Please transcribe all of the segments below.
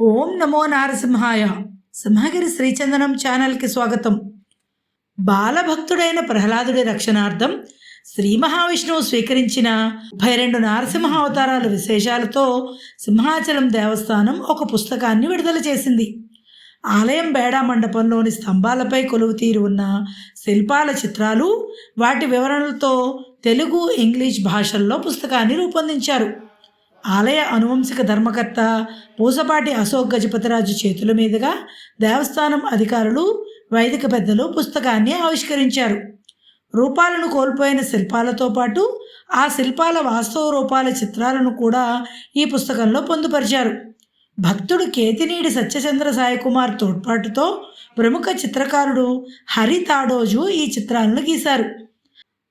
ఓం నమో నారసింహాయ. సింహగిరి శ్రీచందనం ఛానల్కి స్వాగతం. బాలభక్తుడైన ప్రహ్లాదుడి రక్షణార్థం శ్రీ మహావిష్ణువు స్వీకరించిన ముప్పై రెండు నారసింహ అవతారాల విశేషాలతో సింహాచలం దేవస్థానం ఒక పుస్తకాన్ని విడుదల చేసింది. ఆలయం బేడా మండపంలోని స్తంభాలపై కొలువు తీరి ఉన్న శిల్పాల చిత్రాలు వాటి వివరణలతో తెలుగు ఇంగ్లీష్ భాషల్లో పుస్తకాన్ని రూపొందించారు. ఆలయ అనువంశిక ధర్మకర్త పూసపాటి అశోక్ గజపతిరాజు చేతుల మీదుగా దేవస్థానం అధికారులు వైదిక పెద్దలు పుస్తకాన్ని ఆవిష్కరించారు. రూపాలను కోల్పోయిన శిల్పాలతో పాటు ఆ శిల్పాల వాస్తవ రూపాల చిత్రాలను కూడా ఈ పుస్తకంలో పొందుపరిచారు. భక్తుడు కేతినీడి సత్యచంద్ర సాయికుమార్ తోడ్పాటుతో ప్రముఖ చిత్రకారుడు హరి తాడోజు ఈ చిత్రాలను గీశారు.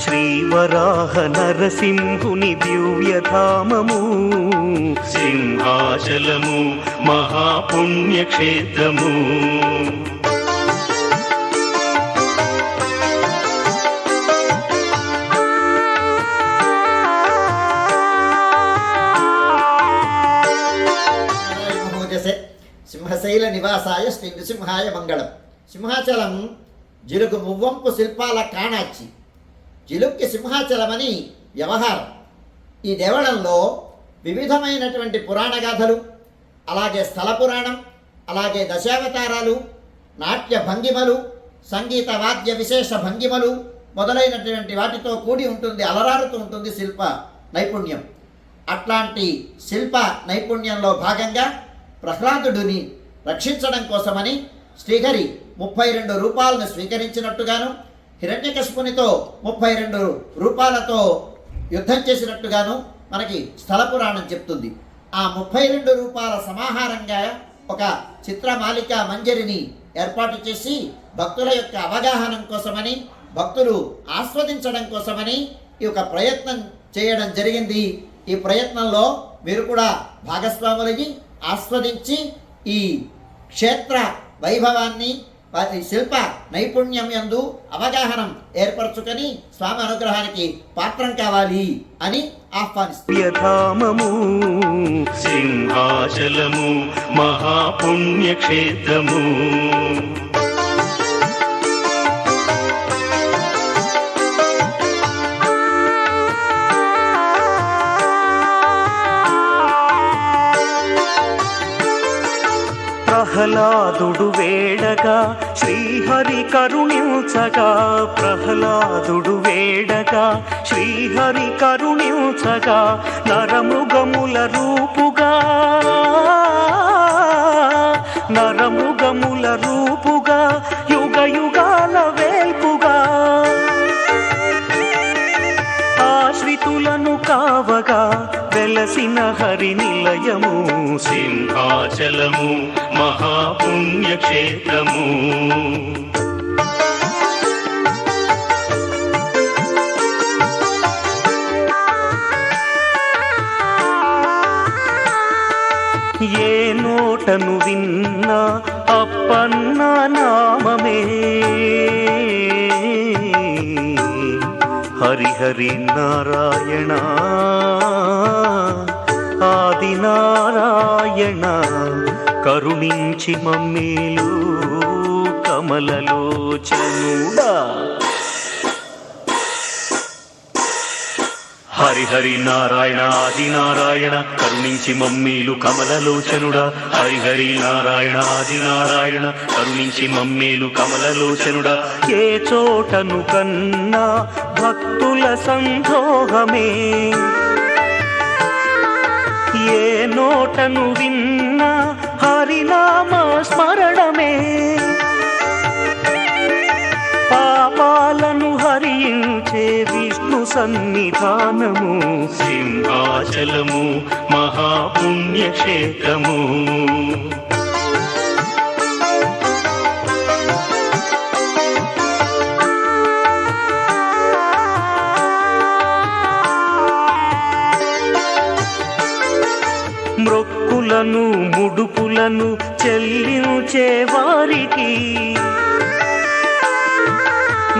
శ్రీవరాహ నరసింహుని దివ్యధామము. సింహాచలము మహాపుణ్యక్షేత్రము. మహోజసే సింహశైల నివాసాయ శ్రీ నృసింహాయ మంగళం. సింహాచలం జిలుగు మువ్వంపు శిల్పాల కాణాచి. జిలుక్కి సింహాచలమని వ్యవహారం. ఈ దేవళంలో వివిధమైనటువంటి పురాణ గాథలు అలాగే స్థల పురాణం అలాగే దశావతారాలు నాట్య భంగిమలు సంగీత వాద్య విశేష భంగిమలు మొదలైనటువంటి వాటితో కూడి ఉంటుంది అలరారుతూ ఉంటుంది శిల్ప నైపుణ్యం. అట్లాంటి శిల్ప నైపుణ్యంలో భాగంగా ప్రహ్లాదుడిని రక్షించడం కోసమని శ్రీహరి ముప్పై రెండు రూపాలను స్వీకరించినట్టుగాను హిరణ్యకశిపునితో ముప్పై రెండు రూపాలతో యుద్ధం చేసినట్టుగాను మనకి స్థల పురాణం చెప్తుంది. ఆ ముప్పై రెండు రూపాయల సమాహారంగా ఒక చిత్రమాలిక మంజరిని ఏర్పాటు చేసి భక్తుల యొక్క అవగాహన కోసమని భక్తులు ఆస్వాదించడం కోసమని ఈ యొక్క ప్రయత్నం చేయడం జరిగింది. ఈ ప్రయత్నంలో మీరు కూడా భాగస్వాములయ్యి ఆస్వాదించి ఈ క్షేత్ర వైభవాన్ని శిల్ప నైపుణ్యం యందు అవగాహనం ఏర్పరచుకొని స్వామి అనుగ్రహానికి పాత్రం కావాలి అని ఆహ్వానిస్తాము సింహాచలము మహాపుణ్యక్షేత్రము. ప్రహ్లాదుడు వేడగా శ్రీహరి కరుణించగా ప్రహ్లాదుడు వేడగా శ్రీహరి కరుణించగా నరముగముల రూపుగా. నరముగముల రూపుగా యుగ యుగాల వేల్పుగా. ఆశ్రితులను కావగా వెలసిన హరి నిలయము. సింహాచలము మహాపుణ్యక్షేత్రము. ఏ నోటను విన్నా అప్పన్న నామమే. హరిహరి నారాయణ ఆది నారాయణ కరుణించి మమ్మీలు కమలలోచనుడా. హరిహరి నారాయణ ఆది నారాయణ కరుణించి మమ్మీలు కమలలోచనుడా. హరిహరి నారాయణ ఆది నారాయణ కరుణించి మమ్మీలు కమలలోచనుడా. ఏ చోటను కన్నా భక్తుల సందోహమే. ఏ నోటను విన్న సన్నిధానము. సింహాచలము మహాపుణ్యక్షేత్రము. మృక్కులను ముడుపులను చెల్లించే వారికి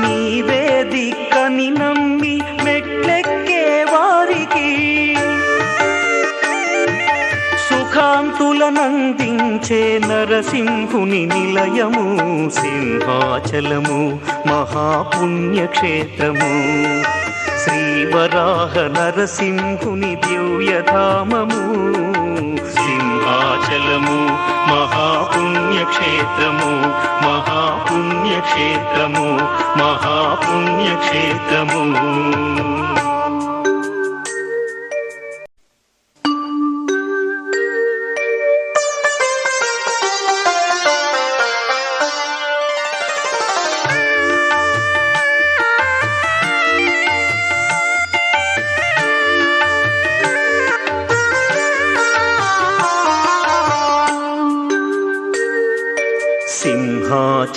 నీవే నందించే నరసింహుని నిలయము సింహాచలము మహాపుణ్యక్షేత్రము. శ్రీవరాహ నరసింహుని దివ్యధామము సింహాచలము మహాపుణ్యక్షేత్రము మహాపుణ్యక్షేత్రము మహాపుణ్యక్షేత్రము.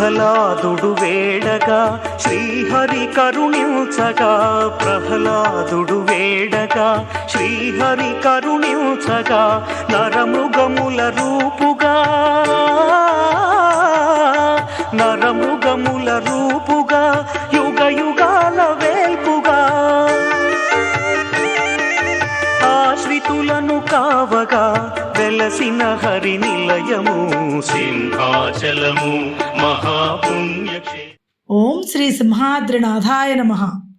ప్రహ్లాదుడు వేడగా శ్రీహరి కరుణించగా ప్రహ్లాదుడు వేడగా శ్రీహరి కరుణించగా నరముగముల రూపుగా. కావగా వెలసిన హరి నిలయము సింహాచలము మహాపుణ్యక్షే. ఓం శ్రీ సింహాద్రినాథాయ నమః.